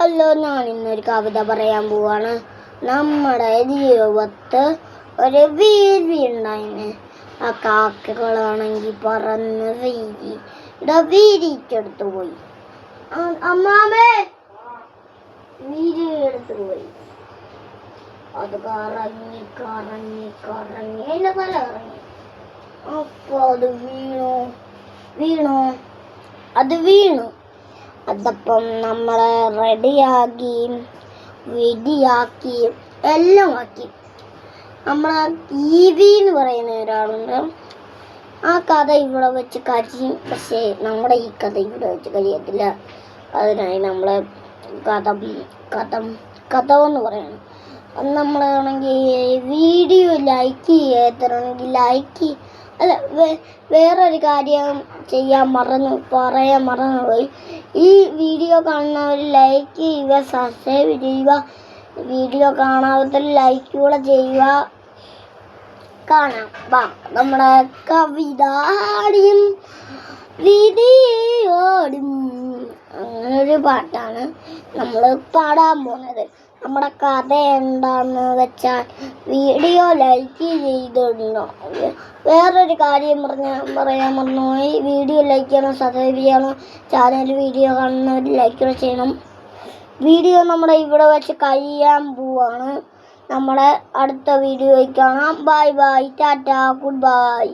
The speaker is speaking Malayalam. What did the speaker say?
ഹലോ ഞാൻ ഇന്നൊരു കവിത പറയാൻ പോവാണ്. നമ്മുടെ ജീവിതത്ത് ഒരു വീതി ഉണ്ടായിന്. ആ കാക്കകളാണെങ്കിൽ പറന്ന് വീരി ഇട വീരിക്കെടുത്തു പോയി. അമ്മാമേ! വീരി എടുത്തു പോയി. അത് കറങ്ങി കറങ്ങി കറങ്ങി. അതിന്റെ തല കറങ്ങി. അപ്പൊ അത് വീണു. വീണു. അത് വീണു. അതപ്പം നമ്മളെ റെഡിയാക്കി വെടിയാക്കി എല്ലാം ആക്കി. നമ്മളെ ടി വി എന്ന് പറയുന്ന ഒരാളുണ്ട്. ആ കഥ ഇവിടെ വെച്ച് കഴിയും പക്ഷേ നമ്മുടെ ഈ കഥ ഇവിടെ വെച്ച് കഴിയത്തില്ല. അതിനായി നമ്മൾ കഥ കഥ കഥ എന്ന് പറയണം. നമ്മളാണെങ്കിൽ വീഡിയോ ലൈക്ക് ചെയ്യത്തണമെങ്കിൽ ലൈക്ക് അല്ല വേറൊരു കാര്യം ചെയ്യാൻ മറന്നു പറയാൻ മറന്നുപോയി. ഈ വീഡിയോ കാണുന്നവർ ലൈക്ക് ചെയ്യുക സബ്സ്ക്രൈബ് ചെയ്യുക. വീഡിയോ കാണാത്തവർ ലൈക്ക് കൂടെ ചെയ്യുക. കാണാം. വാ നമ്മുടെ കവിത ആടിയും വിധിയോടും. അങ്ങനൊരു പാട്ടാണ് നമ്മൾ പാടാൻ പോകുന്നത് നമ്മുടെ കഥ എന്താന്ന് വെച്ചാൽ വീഡിയോ ലൈക്ക് ചെയ്തിടണം വേറൊരു കാര്യം പറഞ്ഞ പറയാൻ പറഞ്ഞു ഈ വീഡിയോ ലൈക്ക് ചെയ്യണം സബ്സ്ക്രൈബ് ചെയ്യണം ചാനൽ വീഡിയോ കാണുന്നവർ ലൈക്ക് ചെയ്യണം. വീഡിയോ നമ്മുടെ ഇവിടെ വെച്ച് കഴിയാൻ പോവാണ്. നമ്മുടെ അടുത്ത വീഡിയോയിൽ കാണാം. Bye bye Tata good by